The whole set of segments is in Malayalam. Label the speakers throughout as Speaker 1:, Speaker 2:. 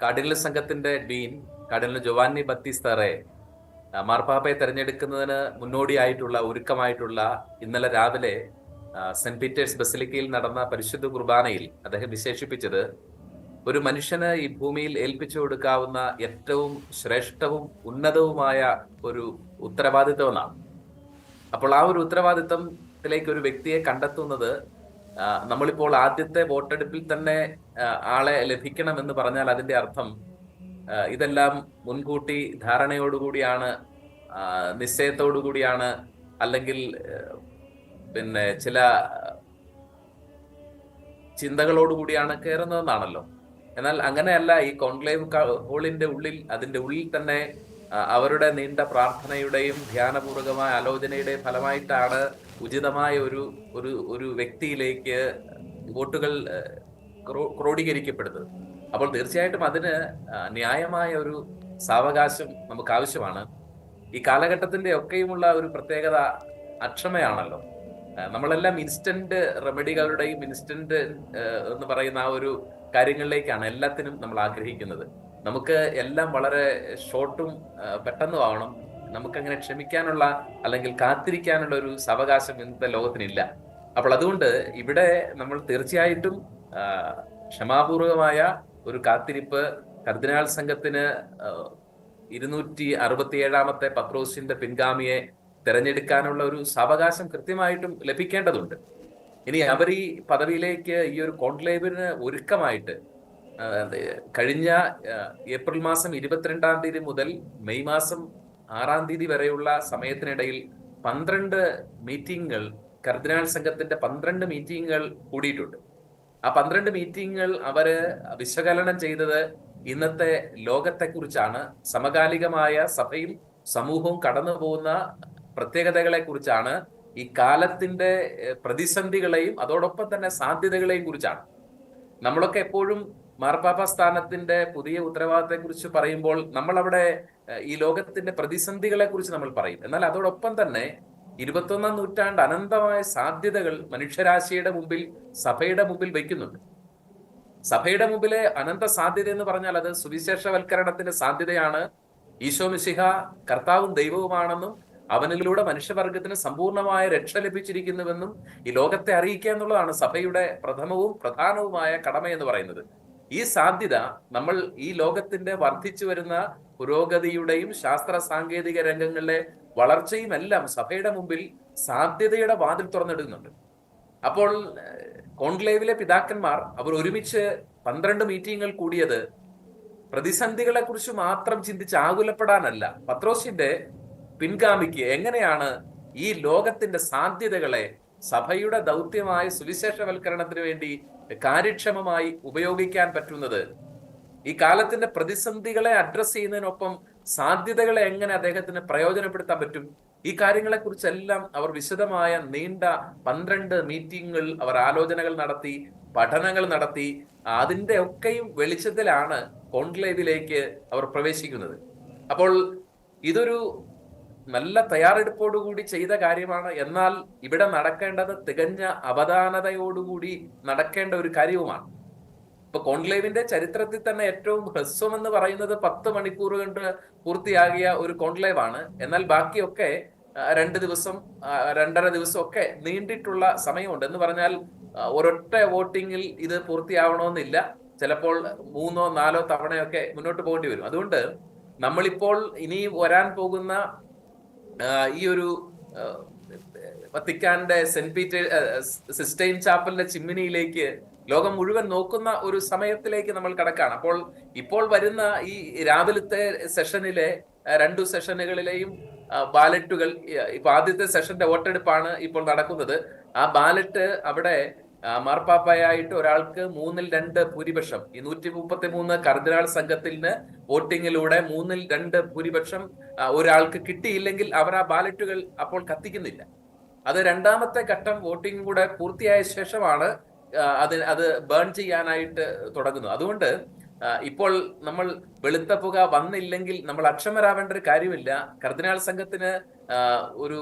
Speaker 1: കാർഡിനൽ സംഘത്തിന്റെ ഡീൻ കാർഡിനൽ ജോവാനി ബത്തിസ്തറെ മാർപ്പാപ്പയെ തെരഞ്ഞെടുക്കുന്നതിന് മുന്നോടിയായിട്ടുള്ള ഒരുക്കമായിട്ടുള്ള ഇന്നലെ രാവിലെ സെന്റ് പീറ്റേഴ്സ് ബസിലിക്കയിൽ നടന്ന പരിശുദ്ധ കുർബാനയിൽ അദ്ദേഹം വിശേഷിപ്പിച്ചത് ഒരു മനുഷ്യന് ഈ ഭൂമിയിൽ ഏൽപ്പിച്ചു കൊടുക്കാവുന്ന ഏറ്റവും ശ്രേഷ്ഠവും ഉന്നതവുമായ ഒരു ഉത്തരവാദിത്വമെന്നാണ് അപ്പോൾ ആ ഒരു ഉത്തരവാദിത്വത്തിലേക്ക് ഒരു വ്യക്തിയെ കണ്ടെത്തുന്നത് നമ്മളിപ്പോൾ ആദ്യത്തെ വോട്ടെടുപ്പിൽ തന്നെ ആളെ ലഭിക്കണം എന്ന് പറഞ്ഞാൽ അതിന്റെ അർത്ഥം ഇതെല്ലാം മുൻകൂട്ടി ധാരണയോടുകൂടിയാണ് നിശ്ചയത്തോടുകൂടിയാണ് അല്ലെങ്കിൽ പിന്നെ ചില ചിന്തകളോടുകൂടിയാണ് കയറുന്നതെന്നാണല്ലോ. എന്നാൽ അങ്ങനെയല്ല ഈ കോൺക്ലേവ് ഹോളിന്റെ ഉള്ളിൽ അതിന്റെ ഉള്ളിൽ തന്നെ അവരുടെ നീണ്ട പ്രാർത്ഥനയുടെയും ധ്യാനപൂർവകമായ ആലോചനയുടെയും ഫലമായിട്ടാണ് ഉചിതമായ ഒരു ഒരു ഒരു വ്യക്തിയിലേക്ക് വോട്ടുകൾ ക്രോഡീകരിക്കപ്പെടുന്നത്. അപ്പോൾ തീർച്ചയായിട്ടും അതിന് ന്യായമായ ഒരു സാവകാശം നമുക്ക് ആവശ്യമാണ് ഈ കാലഘട്ടത്തിന്റെ ഒക്കെയുമുള്ള ഒരു പ്രത്യേകത അക്ഷമയാണല്ലോ. നമ്മളെല്ലാം ഇൻസ്റ്റന്റ് റെമഡികളുടെയും ഇൻസ്റ്റന്റ് എന്ന് പറയുന്ന ആ ഒരു കാര്യങ്ങളിലേക്കാണ് എല്ലാത്തിനും നമ്മൾ ആഗ്രഹിക്കുന്നത്. നമുക്ക് എല്ലാം വളരെ ഷോർട്ടും പെട്ടെന്നും ആവണം. നമുക്കങ്ങനെ ക്ഷമിക്കാനുള്ള അല്ലെങ്കിൽ കാത്തിരിക്കാനുള്ള ഒരു സാവകാശം ഇന്നത്തെ ലോകത്തിനില്ല. അപ്പോൾ അതുകൊണ്ട് ഇവിടെ നമ്മൾ തീർച്ചയായിട്ടും ക്ഷമാപൂർവമായ ഒരു കാത്തിരിപ്പ് കർദിനാൾ സംഘത്തിന് ഇരുന്നൂറ്റി അറുപത്തിയേഴാമത്തെ പത്രോസിന്റെ പിൻഗാമിയെ തെരഞ്ഞെടുക്കാനുള്ള ഒരു സാവകാശം കൃത്യമായിട്ടും ലഭിക്കേണ്ടതുണ്ട്. ഇനി അവർ ഈ പദവിയിലേക്ക് ഈ ഒരു കോൺക്ലേവിന് ഒരുക്കമായിട്ട് കഴിഞ്ഞ ഏപ്രിൽ മാസം ഇരുപത്തിരണ്ടാം തീയതി മുതൽ മെയ് മാസം ആറാം തീയതി വരെയുള്ള സമയത്തിനിടയിൽ പന്ത്രണ്ട് മീറ്റിങ്ങുകൾ കർദിനാൾ സംഘത്തിന്റെ പന്ത്രണ്ട് മീറ്റിങ്ങുകൾ കൂടിയിട്ടുണ്ട്. ആ പന്ത്രണ്ട് മീറ്റിങ്ങുകൾ അവർ വിശകലനം ചെയ്തത് ഇന്നത്തെ ലോകത്തെക്കുറിച്ചാണ്. സമകാലികമായ സഭയും സമൂഹവും കടന്നു പോകുന്ന പ്രത്യേകതകളെ കുറിച്ചാണ്. ഈ കാലത്തിന്റെ പ്രതിസന്ധികളെയും അതോടൊപ്പം തന്നെ സാധ്യതകളെയും കുറിച്ചാണ്. നമ്മളൊക്കെ എപ്പോഴും മാർപ്പാപ്പ സ്ഥാനത്തിന്റെ പുതിയ ഉത്തരവാദിത്തത്തെ കുറിച്ച് പറയുമ്പോൾ നമ്മൾ അവിടെ ഈ ലോകത്തിന്റെ പ്രതിസന്ധികളെ കുറിച്ച് നമ്മൾ പറയും. എന്നാൽ അതോടൊപ്പം തന്നെ ഇരുപത്തൊന്നാം നൂറ്റാണ്ട് അനന്തമായ സാധ്യതകൾ മനുഷ്യരാശിയുടെ മുമ്പിൽ സഭയുടെ മുമ്പിൽ വയ്ക്കുന്നുണ്ട്. സഭയുടെ മുമ്പിലെ അനന്ത സാധ്യത എന്ന് പറഞ്ഞാൽ അത് സുവിശേഷവൽക്കരണത്തിന്റെ സാധ്യതയാണ്. ഈശോ മിശിഹ കർത്താവും ദൈവവുമാണെന്നും അവനിലൂടെ മനുഷ്യവർഗത്തിന് സമ്പൂർണമായ രക്ഷ ലഭിച്ചിരിക്കുന്നുവെന്നും ഈ ലോകത്തെ അറിയിക്കുക എന്നുള്ളതാണ് സഭയുടെ പ്രഥമവും പ്രധാനവുമായ കടമ എന്ന് പറയുന്നത്. ഈ സാധ്യത നമ്മൾ ഈ ലോകത്തിന്റെ വർദ്ധിച്ചു വരുന്ന പുരോഗതിയുടെയും ശാസ്ത്ര സാങ്കേതിക രംഗങ്ങളിലെ വളർച്ചയും എല്ലാം സഭയുടെ മുമ്പിൽ സാധ്യതയുടെ വാതിൽ തുറന്നിടുന്നുണ്ട്. അപ്പോൾ കോൺക്ലേവിലെ പിതാക്കന്മാർ അവർ ഒരുമിച്ച് പന്ത്രണ്ട് മീറ്റിങ്ങുകൾ കൂടിയത് പ്രതിസന്ധികളെ കുറിച്ച് മാത്രം ചിന്തിച്ച് ആകുലപ്പെടാനല്ല. പത്രോസിന്റെ പിൻഗാമിക്ക് എങ്ങനെയാണ് ഈ ലോകത്തിന്റെ സാധ്യതകളെ സഭയുടെ ദൗത്യമായ സുവിശേഷവൽക്കരണത്തിന് വേണ്ടി കാര്യക്ഷമമായി ഉപയോഗിക്കാൻ പറ്റുന്നത്? ഈ കാലത്തിന്റെ പ്രതിസന്ധികളെ അഡ്രസ് ചെയ്യുന്നതിനൊപ്പം സാധ്യതകളെ എങ്ങനെ അദ്ദേഹത്തിന് പ്രയോജനപ്പെടുത്താൻ പറ്റും? ഈ കാര്യങ്ങളെ കുറിച്ചെല്ലാം അവർ വിശദമായ നീണ്ട പന്ത്രണ്ട് മീറ്റിങ്ങുകൾ അവർ ആലോചനകൾ നടത്തി പഠനങ്ങൾ നടത്തി. അതിന്റെ ഒക്കെയും വെളിച്ചത്തിലാണ് കോൺക്ലേവിലേക്ക് അവർ പ്രവേശിക്കുന്നത്. അപ്പോൾ ഇതൊരു നല്ല തയ്യാറെടുപ്പോടുകൂടി ചെയ്ത കാര്യമാണ്. എന്നാൽ ഇവിടെ നടക്കേണ്ടത് തികഞ്ഞ അവധാനതയോടുകൂടി നടക്കേണ്ട ഒരു കാര്യവുമാണ്. ഇപ്പൊ കോൺക്ലേവിന്റെ ചരിത്രത്തിൽ തന്നെ ഏറ്റവും ഹ്രസ്വം എന്ന് പറയുന്നത് പത്ത് മണിക്കൂർ കൊണ്ട് പൂർത്തിയാകിയ ഒരു കോൺക്ലേവ് ആണ് എന്നാൽ ബാക്കിയൊക്കെ രണ്ട് ദിവസം രണ്ടര ദിവസം ഒക്കെ നീണ്ടിട്ടുള്ള സമയമുണ്ട്. എന്ന് പറഞ്ഞാൽ ഒരൊറ്റ വോട്ടിങ്ങിൽ ഇത് പൂർത്തിയാവണമെന്നില്ല. ചിലപ്പോൾ മൂന്നോ നാലോ തവണയൊക്കെ മുന്നോട്ട് പോകേണ്ടി വരും. അതുകൊണ്ട് നമ്മളിപ്പോൾ ഇനി വരാൻ പോകുന്ന ഈ ഒരു വത്തിക്കാന്റെ സെന്റ് പീറ്റേ സിസ്റ്റൈൻ ചാപ്പലിന്റെ ചിമ്മിനിയിലേക്ക് ലോകം മുഴുവൻ നോക്കുന്ന ഒരു സമയത്തിലേക്ക് നമ്മൾ കടക്കാണ്. അപ്പോൾ ഇപ്പോൾ വരുന്ന ഈ രാവിലത്തെ സെഷനിലെ രണ്ടു സെഷനുകളിലെയും ബാലറ്റുകൾ ഇപ്പൊ ആദ്യത്തെ സെഷന്റെ വോട്ടെടുപ്പാണ് ഇപ്പോൾ നടക്കുന്നത്. ആ ബാലറ്റ് അവിടെ മാർപ്പാപ്പയായിട്ട് ഒരാൾക്ക് മൂന്നിൽ രണ്ട് ഭൂരിപക്ഷം. ഈ നൂറ്റി മുപ്പത്തി മൂന്ന് കർദിനാൾ സംഘത്തിന് വോട്ടിങ്ങിലൂടെ മൂന്നിൽ രണ്ട് ഭൂരിപക്ഷം ഒരാൾക്ക് കിട്ടിയില്ലെങ്കിൽ അവർ ആ ബാലറ്റുകൾ അപ്പോൾ കത്തിക്കുന്നില്ല. അത് രണ്ടാമത്തെ ഘട്ടം വോട്ടിംഗ് കൂടെ പൂർത്തിയായ ശേഷമാണ് ആ, അത് ബേൺ ചെയ്യാനായിട്ട് തുടങ്ങുന്നു. അതുകൊണ്ട് ഇപ്പോൾ നമ്മൾ വെളുത്ത പുക വന്നില്ലെങ്കിൽ നമ്മൾ അക്ഷമരാവേണ്ട ഒരു കാര്യമില്ല. കർദിനാൾ സംഘത്തിന് ഒരു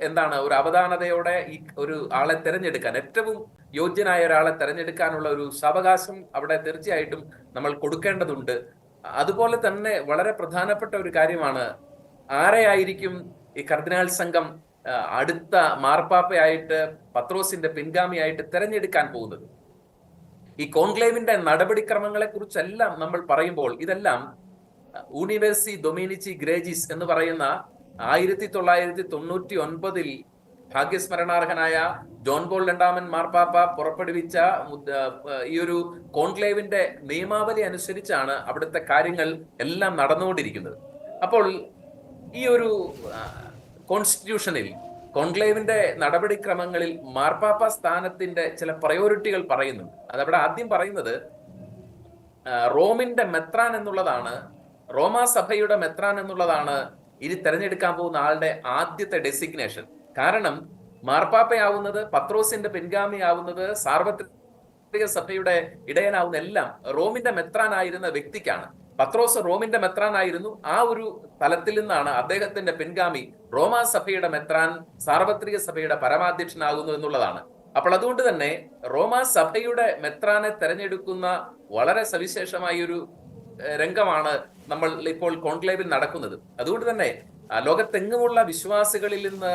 Speaker 1: എന്താണ് ഒരു അവധാനതയോടെ ഈ ഒരു ആളെ തെരഞ്ഞെടുക്കാൻ ഏറ്റവും യോഗ്യനായ ഒരാളെ തെരഞ്ഞെടുക്കാനുള്ള ഒരു സാവകാശം അവിടെ തീർച്ചയായിട്ടും നമ്മൾ കൊടുക്കേണ്ടതുണ്ട്. അതുപോലെ തന്നെ വളരെ പ്രധാനപ്പെട്ട ഒരു കാര്യമാണ് ആരെയായിരിക്കും ഈ കർദിനാൾ സംഘം അടുത്ത മാർപ്പാപ്പയായിട്ട് പത്രോസിന്റെ പിൻഗാമിയായിട്ട് തിരഞ്ഞെടുക്കാൻ പോകുന്നത്. ഈ കോൺക്ലേവിന്റെ നടപടിക്രമങ്ങളെ കുറിച്ചെല്ലാം നമ്മൾ പറയുമ്പോൾ ഇതെല്ലാം യൂണിവേഴ്സി ഡൊമിനിച്ചി ഗ്രേജിസ് എന്ന് പറയുന്ന ആയിരത്തി തൊള്ളായിരത്തി തൊണ്ണൂറ്റി ഒൻപതിൽ ഭാഗ്യസ്മരണാർഹനായ ജോൺ പോൾ രണ്ടാമൻ മാർപ്പാപ്പ പുറപ്പെടുവിച്ച ഈ ഒരു കോൺക്ലേവിന്റെ നിയമാവലി അനുസരിച്ചാണ് അവിടുത്തെ കാര്യങ്ങൾ എല്ലാം നടന്നുകൊണ്ടിരിക്കുന്നത്. അപ്പോൾ ഈ ഒരു കോൺസ്റ്റിറ്റ്യൂഷനിൽ കോൺക്ലേവിന്റെ നടപടിക്രമങ്ങളിൽ മാർപ്പാപ്പ സ്ഥാനത്തിന്റെ ചില പ്രയോറിറ്റികൾ പറയുന്നുണ്ട്. അതവിടെ ആദ്യം പറയുന്നത് റോമിന്റെ മെത്രാൻ എന്നുള്ളതാണ് റോമാ സഭയുടെ മെത്രാൻ എന്നുള്ളതാണ് ഇനി തെരഞ്ഞെടുക്കാൻ പോകുന്ന ആളുടെ ആദ്യത്തെ ഡെസിഗ്നേഷൻ കാരണം മാർപ്പാപ്പയാവുന്നത് പത്രോസിന്റെ പിൻഗാമിയാവുന്നത് സാർവത്രിക സഭയുടെ ഇടയനാവുന്ന എല്ലാം റോമിന്റെ മെത്രാനായിരുന്ന വ്യക്തിക്കാണ്. പത്രോസ് റോമിന്റെ മെത്രാനായിരുന്നു ആ ഒരു തലത്തിൽ നിന്നാണ് അദ്ദേഹത്തിന്റെ പിൻഗാമി റോമാ സഭയുടെ മെത്രാൻ സാർവത്രിക സഭയുടെ പരമാധ്യക്ഷനാകുന്നു എന്നുള്ളതാണ്. അപ്പോൾ അതുകൊണ്ട് തന്നെ റോമാ സഭയുടെ മെത്രാനെ തെരഞ്ഞെടുക്കുന്ന വളരെ സവിശേഷമായ ഒരു രംഗമാണ് നമ്മൾ ഇപ്പോൾ കോൺക്ലേവിൽ നടക്കുന്നത്. അതുകൊണ്ട് തന്നെ ലോകത്തെങ്ങുമുള്ള വിശ്വാസികളിൽ നിന്ന്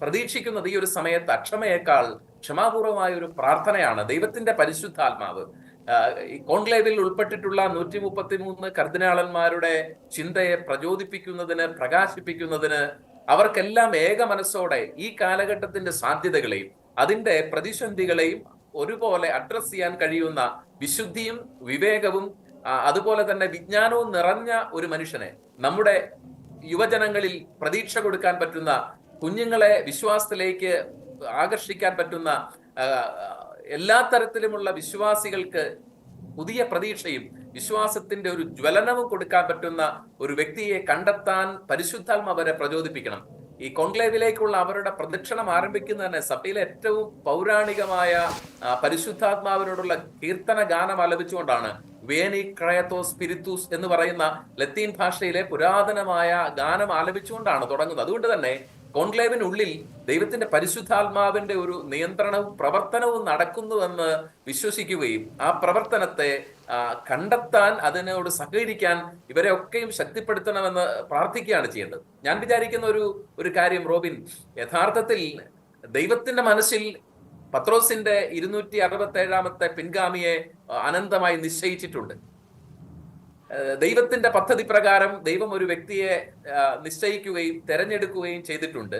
Speaker 1: പ്രതീക്ഷിക്കുന്നത് ഈ ഒരു സമയത്ത് അക്ഷമയേക്കാൾ ക്ഷമാപൂർവമായ ഒരു പ്രാർത്ഥനയാണ് ദൈവത്തിന്റെ പരിശുദ്ധാത്മാവ്. കോൺക്ലേവിൽ ഉൾപ്പെട്ടിട്ടുള്ള നൂറ്റി മുപ്പത്തി മൂന്ന് കർദിനാളന്മാരുടെ ചിന്തയെ പ്രചോദിപ്പിക്കുന്നതിന് പ്രകാശിപ്പിക്കുന്നതിന് അവർക്കെല്ലാം ഏക മനസ്സോടെ ഈ കാലഘട്ടത്തിന്റെ സാധ്യതകളെയും അതിന്റെ പ്രതിസന്ധികളെയും ഒരുപോലെ അഡ്രസ് ചെയ്യാൻ കഴിയുന്ന വിശുദ്ധിയും വിവേകവും അതുപോലെ തന്നെ വിജ്ഞാനവും നിറഞ്ഞ ഒരു മനുഷ്യനെ നമ്മുടെ യുവജനങ്ങളിൽ പ്രതീക്ഷ കൊടുക്കാൻ പറ്റുന്ന കുഞ്ഞുങ്ങളെ വിശ്വാസത്തിലേക്ക് ആകർഷിക്കാൻ പറ്റുന്ന എല്ലാ തരത്തിലുമുള്ള വിശ്വാസികൾക്ക് പുതിയ പ്രതീക്ഷയും വിശ്വാസത്തിന്റെ ഒരു ജ്വലനവും കൊടുക്കാൻ പറ്റുന്ന ഒരു വ്യക്തിയെ കണ്ടെത്താൻ പരിശുദ്ധാത്മ അവരെ പ്രചോദിപ്പിക്കണം. ഈ കോൺക്ലേവിലേക്കുള്ള അവരുടെ പ്രദക്ഷിണം ആരംഭിക്കുന്ന തന്നെ സഭയിലെ ഏറ്റവും പൗരാണികമായ പരിശുദ്ധാത്മാവിനോടുള്ള കീർത്തന ഗാനം ആലപിച്ചുകൊണ്ടാണ് വേനി ക്രയത്തോ സ്പിരിത്തൂസ് എന്ന് പറയുന്ന ലത്തീൻ ഭാഷയിലെ പുരാതനമായ ഗാനം ആലപിച്ചുകൊണ്ടാണ് തുടങ്ങുന്നത്. അതുകൊണ്ട് തന്നെ കോൺക്ലേവിനുള്ളിൽ ദൈവത്തിന്റെ പരിശുദ്ധാത്മാവിന്റെ ഒരു നിയന്ത്രണവും പ്രവർത്തനവും നടക്കുന്നുവെന്ന് വിശ്വസിക്കുകയും ആ പ്രവർത്തനത്തെ കണ്ടെത്താൻ അതിനോട് സഹകരിക്കാൻ ഇവരെ ഒക്കെയും ശക്തിപ്പെടുത്തണമെന്ന് പ്രാർത്ഥിക്കുകയാണ് ചെയ്യേണ്ടത്. ഞാൻ വിചാരിക്കുന്ന ഒരു ഒരു കാര്യം റോബിൻ യഥാർത്ഥത്തിൽ ദൈവത്തിന്റെ മനസ്സിൽ പത്രോസിന്റെ ഇരുന്നൂറ്റി അറുപത്തി ഏഴാമത്തെ പിൻഗാമിയെ അനന്തമായി നിശ്ചയിച്ചിട്ടുണ്ട്. ദൈവത്തിന്റെ പദ്ധതി പ്രകാരം ദൈവം ഒരു വ്യക്തിയെ നിശ്ചയിക്കുകയും തിരഞ്ഞെടുക്കുകയും ചെയ്തിട്ടുണ്ട്.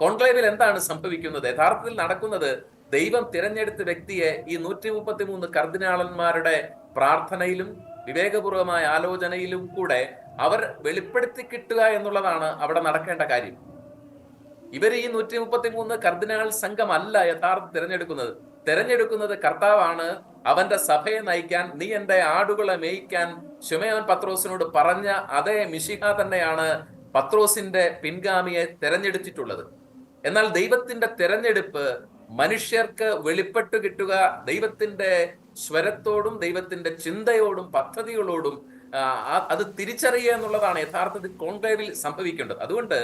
Speaker 1: കോൺക്ലേവിൽ എന്താണ് സംഭവിക്കുന്നത്? യഥാർത്ഥത്തിൽ നടക്കുന്നത് ദൈവം തിരഞ്ഞെടുത്ത വ്യക്തിയെ ഈ നൂറ്റി മുപ്പത്തി മൂന്ന് കർദിനാളന്മാരുടെ പ്രാർത്ഥനയിലും വിവേകപൂർവമായ ആലോചനയിലും കൂടെ അവർ വെളിപ്പെടുത്തി കിട്ടുക എന്നുള്ളതാണ് അവിടെ നടക്കേണ്ട കാര്യം. ഇവർ ഈ നൂറ്റി മുപ്പത്തി മൂന്ന് കർദിനാൾ സംഘമല്ല യഥാർത്ഥ തിരഞ്ഞെടുക്കുന്നത്. തിരഞ്ഞെടുക്കുന്നത് കർത്താവാണ്. അവന്റെ സഭയെ നയിക്കാൻ നീ എന്റെ ആടുകളെ മേയിക്കാൻ. ശുമയോൻ പത്രോസിനോട് പറഞ്ഞ അതേ മിഷിഹ തന്നെയാണ് പത്രോസിന്റെ പിൻഗാമിയെ തെരഞ്ഞെടുത്തിട്ടുള്ളത്. എന്നാൽ ദൈവത്തിന്റെ തെരഞ്ഞെടുപ്പ് മനുഷ്യർക്ക് വെളിപ്പെട്ടു കിട്ടുക ദൈവത്തിന്റെ സ്വരത്തോടും ദൈവത്തിന്റെ ചിന്തയോടും പദ്ധതികളോടും അത് തിരിച്ചറിയുക എന്നുള്ളതാണ് യഥാർത്ഥത്തിൽ കോൺക്ലേവിൽ സംഭവിക്കേണ്ടത്. അതുകൊണ്ട്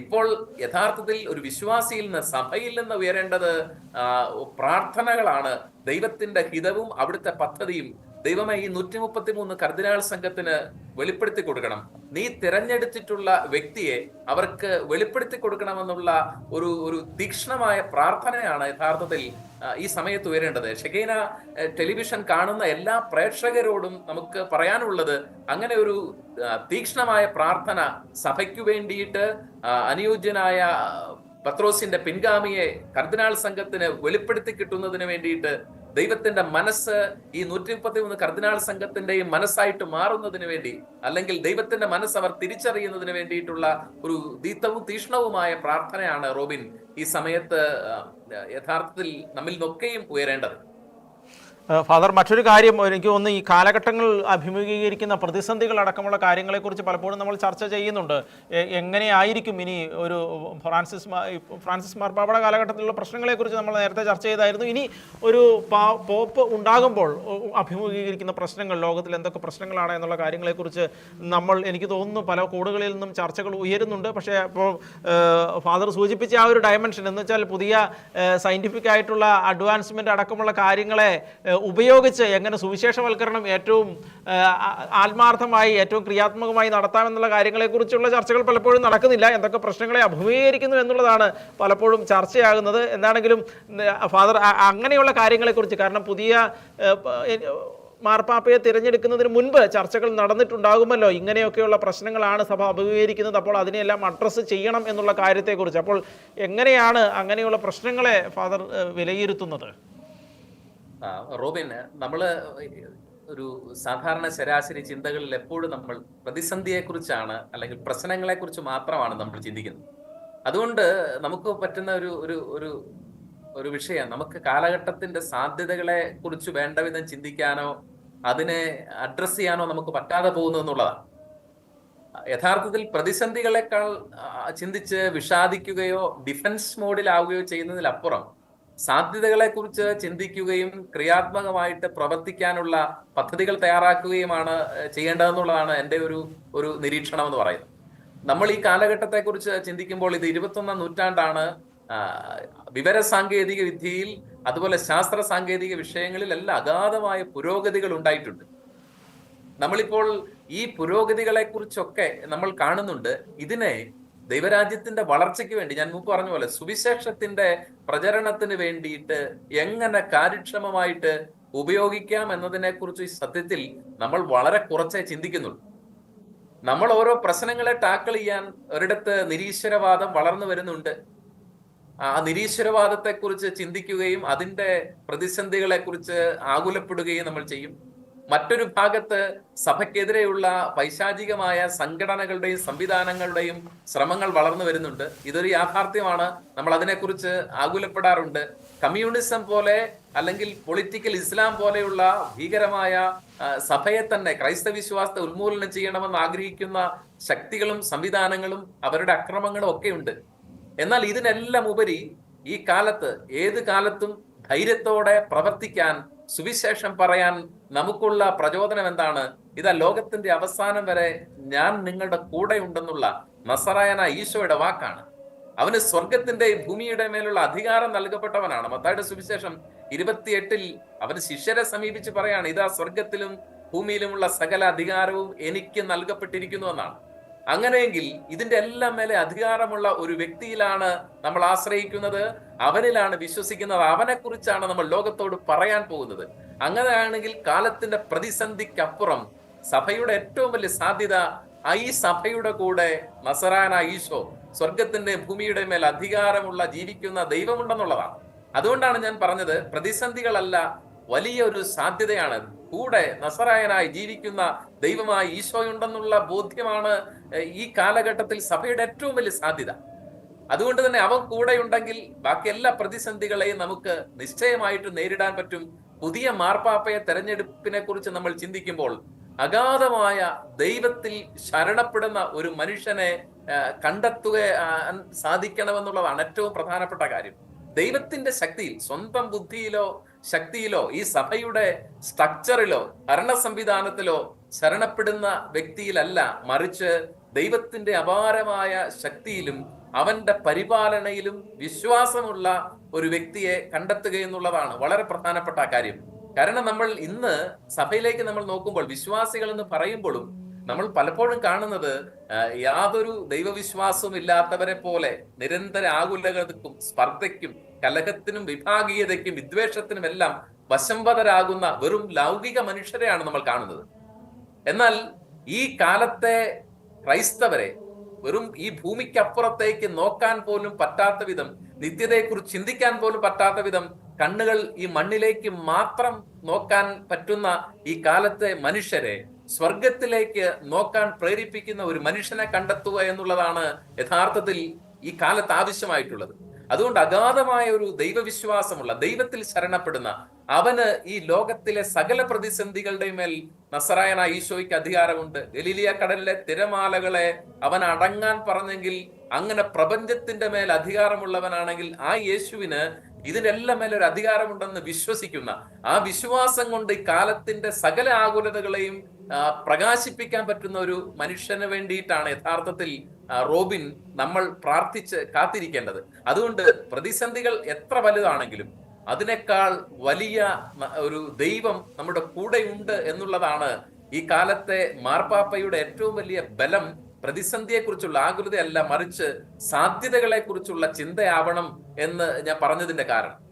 Speaker 1: ഇപ്പോൾ യഥാർത്ഥത്തിൽ ഒരു വിശ്വാസിയിൽ നിന്ന് സഭയിൽ നിന്ന് ഉയരേണ്ടത് പ്രാർത്ഥനകളാണ്. ദൈവത്തിന്റെ ഹിതവും അവിടുത്തെ പദ്ധതിയും ദൈവമേ ഈ നൂറ്റി മുപ്പത്തി മൂന്ന് കർദിനാൾ സംഘത്തിന് വെളിപ്പെടുത്തി കൊടുക്കണം. നീ തിരഞ്ഞെടുത്തിട്ടുള്ള വ്യക്തിയെ അവർക്ക് വെളിപ്പെടുത്തി കൊടുക്കണമെന്നുള്ള ഒരു ഒരു തീക്ഷ്ണമായ പ്രാർത്ഥനയാണ് യഥാർത്ഥത്തിൽ ഈ സമയത്ത് ഉയരേണ്ടത്. ഷെഗീന ടെലിവിഷൻ കാണുന്ന എല്ലാ പ്രേക്ഷകരോടും നമുക്ക് പറയാനുള്ളത് അങ്ങനെ ഒരു തീക്ഷണമായ പ്രാർത്ഥന സഭയ്ക്കു വേണ്ടിയിട്ട് അനുയോജ്യനായ പത്രോസിന്റെ പിൻഗാമിയെ കർദിനാൾ സംഘത്തിന് വെളിപ്പെടുത്തി കിട്ടുന്നതിന് വേണ്ടിയിട്ട് ദൈവത്തിന്റെ മനസ്സ് ഈ നൂറ്റി മുപ്പത്തി മൂന്ന് കർദിനാൾ സംഘത്തിന്റെയും മനസ്സായിട്ട് മാറുന്നതിന് വേണ്ടി അല്ലെങ്കിൽ ദൈവത്തിന്റെ മനസ്സ് അവർ തിരിച്ചറിയുന്നതിന് വേണ്ടിയിട്ടുള്ള ഒരു ദീത്തവും തീഷ്ണവുമായ പ്രാർത്ഥനയാണ് റോബിൻ ഈ സമയത്ത് യഥാർത്ഥത്തിൽ നമ്മിൽ നിന്നൊക്കെയും ഉയരേണ്ടത്.
Speaker 2: ഫാദർ മറ്റൊരു കാര്യം എനിക്ക് ഒന്ന് ഈ കാലഘട്ടങ്ങൾ അഭിമുഖീകരിക്കുന്ന പ്രതിസന്ധികൾ അടക്കമുള്ള കാര്യങ്ങളെക്കുറിച്ച് പലപ്പോഴും നമ്മൾ ചർച്ച ചെയ്യുന്നുണ്ട്. എങ്ങനെയായിരിക്കും ഇനി ഒരു ഫ്രാൻസിസ് ഫ്രാൻസിസ് മാർപ്പാപ്പയുടെ കാലഘട്ടത്തിലുള്ള പ്രശ്നങ്ങളെക്കുറിച്ച് നമ്മൾ നേരത്തെ ചർച്ച ചെയ്തായിരുന്നു. ഇനി ഒരു പോപ്പ് ഉണ്ടാകുമ്പോൾ അഭിമുഖീകരിക്കുന്ന പ്രശ്നങ്ങൾ ലോകത്തിൽ എന്തൊക്കെ പ്രശ്നങ്ങളാണ് എന്നുള്ള കാര്യങ്ങളെക്കുറിച്ച് നമ്മൾ എനിക്ക് തോന്നുന്നു പല കോടുകളിൽ നിന്നും ചർച്ചകൾ ഉയരുന്നുണ്ട്. പക്ഷേ ഇപ്പോൾ ഫാദർ സൂചിപ്പിച്ച ആ ഒരു ഡയമെൻഷൻ എന്ന് വെച്ചാൽ പുതിയ സയന്റിഫിക് ആയിട്ടുള്ള അഡ്വാൻസ്മെന്റ് അടക്കമുള്ള കാര്യങ്ങളെ ഉപയോഗിച്ച് എങ്ങനെ സുവിശേഷവൽക്കരണം ഏറ്റവും ആത്മാർത്ഥമായി ഏറ്റവും ക്രിയാത്മകമായി നടത്താമെന്നുള്ള കാര്യങ്ങളെക്കുറിച്ചുള്ള ചർച്ചകൾ പലപ്പോഴും നടക്കുന്നില്ല. എന്തൊക്കെ പ്രശ്നങ്ങളെ അഭിമുഖീകരിക്കുന്നു എന്നുള്ളതാണ് പലപ്പോഴും ചർച്ചയാകുന്നത്. എന്താണെങ്കിലും ഫാദർ അങ്ങനെയുള്ള കാര്യങ്ങളെക്കുറിച്ച് കാരണം പുതിയ മാർപ്പാപ്പയെ തിരഞ്ഞെടുക്കുന്നതിന് മുൻപ് ചർച്ചകൾ നടന്നിട്ടുണ്ടാകുമല്ലോ. ഇങ്ങനെയൊക്കെയുള്ള പ്രശ്നങ്ങളാണ് സഭ അഭിമുഖീകരിക്കുന്നത്. അപ്പോൾ അതിനെല്ലാം അഡ്രസ്സ് ചെയ്യണം എന്നുള്ള കാര്യത്തെക്കുറിച്ച്. അപ്പോൾ എങ്ങനെയാണ് അങ്ങനെയുള്ള പ്രശ്നങ്ങളെ ഫാദർ വിലയിരുത്തുന്നത്?
Speaker 1: റോബിൻ നമ്മൾ ഒരു സാധാരണ ശരാശരി ചിന്തകളിൽ എപ്പോഴും നമ്മൾ പ്രതിസന്ധിയെ കുറിച്ചാണ് അല്ലെങ്കിൽ പ്രശ്നങ്ങളെ കുറിച്ച് മാത്രമാണ് നമ്മൾ ചിന്തിക്കുന്നത്. അതുകൊണ്ട് നമുക്ക് പറ്റുന്ന ഒരു ഒരു ഒരു ഒരു വിഷയം നമുക്ക് കാലഘട്ടത്തിന്റെ സാധ്യതകളെ കുറിച്ച് വേണ്ട വിധം ചിന്തിക്കാനോ അതിനെ അഡ്രസ് ചെയ്യാനോ നമുക്ക് പറ്റാതെ പോകുന്നു എന്നുള്ളതാണ്. യഥാർത്ഥത്തിൽ പ്രതിസന്ധികളെക്കാൾ ചിന്തിച്ച് വിഷാദിക്കുകയോ ഡിഫൻസ് മോഡിലാവുകയോ ചെയ്യുന്നതിലപ്പുറം സാധ്യതകളെ കുറിച്ച് ചിന്തിക്കുകയും ക്രിയാത്മകമായിട്ട് പ്രവർത്തിക്കാനുള്ള പദ്ധതികൾ തയ്യാറാക്കുകയുമാണ് ചെയ്യേണ്ടതെന്നുള്ളതാണ് എന്റെ ഒരു ഒരു നിരീക്ഷണം എന്ന് പറയുന്നത്. നമ്മൾ ഈ കാലഘട്ടത്തെ കുറിച്ച് ചിന്തിക്കുമ്പോൾ ഇത് ഇരുപത്തൊന്നാം നൂറ്റാണ്ടാണ് വിവര സാങ്കേതിക വിദ്യയിൽ അതുപോലെ ശാസ്ത്ര സാങ്കേതിക വിഷയങ്ങളിൽ എല്ലാ അഗാധമായ പുരോഗതികൾ ഉണ്ടായിട്ടുണ്ട്. നമ്മളിപ്പോൾ ഈ പുരോഗതികളെ കുറിച്ചൊക്കെ നമ്മൾ കാണുന്നുണ്ട്. ഇതിനെ ദൈവരാജ്യത്തിന്റെ വളർച്ചയ്ക്ക് വേണ്ടി ഞാൻ മുമ്പ് പറഞ്ഞ പോലെ സുവിശേഷത്തിന്റെ പ്രചരണത്തിന് വേണ്ടിയിട്ട് എങ്ങനെ കാര്യക്ഷമമായിട്ട് ഉപയോഗിക്കാം എന്നതിനെ കുറിച്ച് സത്യത്തിൽ നമ്മൾ വളരെ കുറച്ചേ ചിന്തിക്കുന്നുള്ളൂ. നമ്മൾ ഓരോ പ്രശ്നങ്ങളെ ടാക്കിൾ ചെയ്യാൻ ഒരിടത്ത് നിരീശ്വരവാദം വളർന്നു വരുന്നുണ്ട്. ആ നിരീശ്വരവാദത്തെക്കുറിച്ച് ചിന്തിക്കുകയും അതിന്റെ പ്രതിസന്ധികളെക്കുറിച്ച് ആകുലപ്പെടുകയും നമ്മൾ ചെയ്യും. മറ്റൊരു ഭാഗത്ത് സഭയ്ക്കെതിരെയുള്ള പൈശാചികമായ സംഘടനകളുടെയും സംവിധാനങ്ങളുടെയും ശ്രമങ്ങൾ വളർന്നു വരുന്നുണ്ട്. ഇതൊരു യാഥാർത്ഥ്യമാണ്. നമ്മൾ അതിനെക്കുറിച്ച് ആകുലപ്പെടാറുണ്ട്. കമ്മ്യൂണിസം പോലെ അല്ലെങ്കിൽ പൊളിറ്റിക്കൽ ഇസ്ലാം പോലെയുള്ള ഭീകരമായ സഭയെ തന്നെ ക്രൈസ്തവ വിശ്വാസത്തെ ഉന്മൂലനം ചെയ്യണമെന്ന് ആഗ്രഹിക്കുന്ന ശക്തികളും സംവിധാനങ്ങളും അവരുടെ അക്രമങ്ങളും ഒക്കെ ഉണ്ട്. എന്നാൽ ഇതിനെല്ലാം ഉപരി ഈ കാലത്ത് ഏത് കാലത്തും ധൈര്യത്തോടെ പ്രവർത്തിക്കാൻ സുവിശേഷം പറയാൻ നമുക്കുള്ള പ്രചോദനം എന്താണ്? ഇതാ ലോകത്തിന്റെ അവസാനം വരെ ഞാൻ നിങ്ങളുടെ കൂടെ ഉണ്ടെന്നുള്ള നസറായന ഈശോയുടെ വാക്കാണ്. അവന് സ്വർഗത്തിന്റെ ഭൂമിയുടെ മേലുള്ള അധികാരം നൽകപ്പെട്ടവനാണ്. മത്തായുടെ സുവിശേഷം ഇരുപത്തിയെട്ടിൽ അവന് ശിഷ്യരെ സമീപിച്ച് പറയാണ് ഇതാ സ്വർഗത്തിലും ഭൂമിയിലുമുള്ള സകല അധികാരവും എനിക്ക് നൽകപ്പെട്ടിരിക്കുന്നു എന്നാണ്. അങ്ങനെയെങ്കിൽ ഇതിന്റെ എല്ലാം മേലെ അധികാരമുള്ള ഒരു വ്യക്തിയിലാണ് നമ്മൾ ആശ്രയിക്കുന്നത്. അവനിലാണ് വിശ്വസിക്കുന്നത്. അവനെ കുറിച്ചാണ് നമ്മൾ ലോകത്തോട് പറയാൻ പോകുന്നത്. അങ്ങനെയാണെങ്കിൽ കാലത്തിന്റെ പ്രതിസന്ധിക്കപ്പുറം സഭയുടെ ഏറ്റവും വലിയ സാധ്യത ഈ സഭയുടെ കൂടെ നസറാന ഈശോ സ്വർഗത്തിന്റെ ഭൂമിയുടെ മേൽ അധികാരമുള്ള ജീവിക്കുന്ന ദൈവമുണ്ടെന്നുള്ളതാണ്. അതുകൊണ്ടാണ് ഞാൻ പറഞ്ഞത് പ്രതിസന്ധികളല്ല വലിയൊരു സാധ്യതയാണ്. കൂടെ നസറായനായി ജീവിക്കുന്ന ദൈവമായി ഈശോയുണ്ടെന്നുള്ള ബോധ്യമാണ് ഈ കാലഘട്ടത്തിൽ സഭയുടെ ഏറ്റവും വലിയ സാധ്യത. അതുകൊണ്ട് തന്നെ അവൻ കൂടെയുണ്ടെങ്കിൽ ബാക്കി എല്ലാ പ്രതിസന്ധികളെയും നമുക്ക് നിശ്ചയമായിട്ട് നേരിടാൻ പറ്റും. പുതിയ മാർപ്പാപ്പയെ തെരഞ്ഞെടുപ്പിനെ കുറിച്ച് നമ്മൾ ചിന്തിക്കുമ്പോൾ അഗാധമായ ദൈവത്തിൽ ശരണപ്പെടുന്ന ഒരു മനുഷ്യനെ കണ്ടെത്തുക സാധിക്കണമെന്നുള്ളതാണ് ഏറ്റവും പ്രധാനപ്പെട്ട കാര്യം. ദൈവത്തിന്റെ ശക്തിയിൽ സ്വന്തം ബുദ്ധിയിലോ ശക്തിയിലോ ഈ സഭയുടെ സ്ട്രക്ചറിലോ ഭരണ സംവിധാനത്തിലോ ശരണപ്പെടുന്ന വ്യക്തിയിലല്ല മറിച്ച് ദൈവത്തിന്റെ അപാരമായ ശക്തിയിലും അവന്റെ പരിപാലനയിലും വിശ്വാസമുള്ള ഒരു വ്യക്തിയെ കണ്ടെത്തുക എന്നുള്ളതാണ് വളരെ പ്രധാനപ്പെട്ട കാര്യം. കാരണം നമ്മൾ ഇന്ന് സഭയിലേക്ക് നമ്മൾ നോക്കുമ്പോൾ വിശ്വാസികൾ എന്ന് പറയുമ്പോഴും നമ്മൾ പലപ്പോഴും കാണുന്നത് യാതൊരു ദൈവവിശ്വാസവും ഇല്ലാത്തവരെ പോലെ നിരന്തര ആകുലകൾക്കും സ്പർദ്ധയ്ക്കും കലഹത്തിനും വിഭാഗീയതയ്ക്കും വിദ്വേഷത്തിനും എല്ലാം വശംവതരാകുന്ന വെറും ലൗകിക മനുഷ്യരെയാണ് നമ്മൾ കാണുന്നത്. എന്നാൽ ഈ കാലത്തെ ക്രൈസ്തവരെ വെറും ഈ ഭൂമിക്കപ്പുറത്തേക്ക് നോക്കാൻ പോലും പറ്റാത്ത വിധം നിത്യതയെക്കുറിച്ച് ചിന്തിക്കാൻ പോലും പറ്റാത്ത വിധം കണ്ണുകൾ ഈ മണ്ണിലേക്ക് മാത്രം നോക്കാൻ പറ്റുന്ന ഈ കാലത്തെ മനുഷ്യരെ സ്വർഗത്തിലേക്ക് നോക്കാൻ പ്രേരിപ്പിക്കുന്ന ഒരു മനുഷ്യനെ കണ്ടെത്തുക എന്നുള്ളതാണ് യഥാർത്ഥത്തിൽ ഈ കാലത്ത് ആവശ്യമായിട്ടുള്ളത്. അതുകൊണ്ട് അഗാധമായ ഒരു ദൈവവിശ്വാസമുള്ള ദൈവത്തിൽ ശരണപ്പെടുന്ന അവന് ഈ ലോകത്തിലെ സകല പ്രതിസന്ധികളുടെ മേൽ നസറായന ഈശോയ്ക്ക് അധികാരമുണ്ട്. ഗലീലിയ കടലിലെ തിരമാലകളെ അവൻ അടങ്ങാൻ പറഞ്ഞെങ്കിൽ അങ്ങനെ പ്രപഞ്ചത്തിന്റെ മേൽ അധികാരമുള്ളവനാണെങ്കിൽ ആ യേശുവിന് ഇതിനെല്ലാം മേലെ ഒരു അധികാരമുണ്ടെന്ന് വിശ്വസിക്കുന്ന ആ വിശ്വാസം കൊണ്ട് കാലത്തിന്റെ സകല ആകുലതകളെയും പ്രകാശിപ്പിക്കാൻ പറ്റുന്ന ഒരു മനുഷ്യന് വേണ്ടിയിട്ടാണ് യഥാർത്ഥത്തിൽ റോബിൻ നമ്മൾ പ്രാർത്ഥിച്ച് കാത്തിരിക്കേണ്ടത്. അതുകൊണ്ട് പ്രതിസന്ധികൾ എത്ര വലുതാണെങ്കിലും അതിനേക്കാൾ വലിയ ഒരു ദൈവം നമ്മുടെ കൂടെയുണ്ട് എന്നുള്ളതാണ് ഈ കാലത്തെ മാർപ്പാപ്പയുടെ ഏറ്റവും വലിയ ബലം. പ്രതിസന്ധിയെക്കുറിച്ചുള്ള ആകുലതയല്ല മറിച്ച് സാധ്യതകളെ കുറിച്ചുള്ള ചിന്തയാവണം എന്ന് ഞാൻ പറഞ്ഞതിന്റെ കാരണം.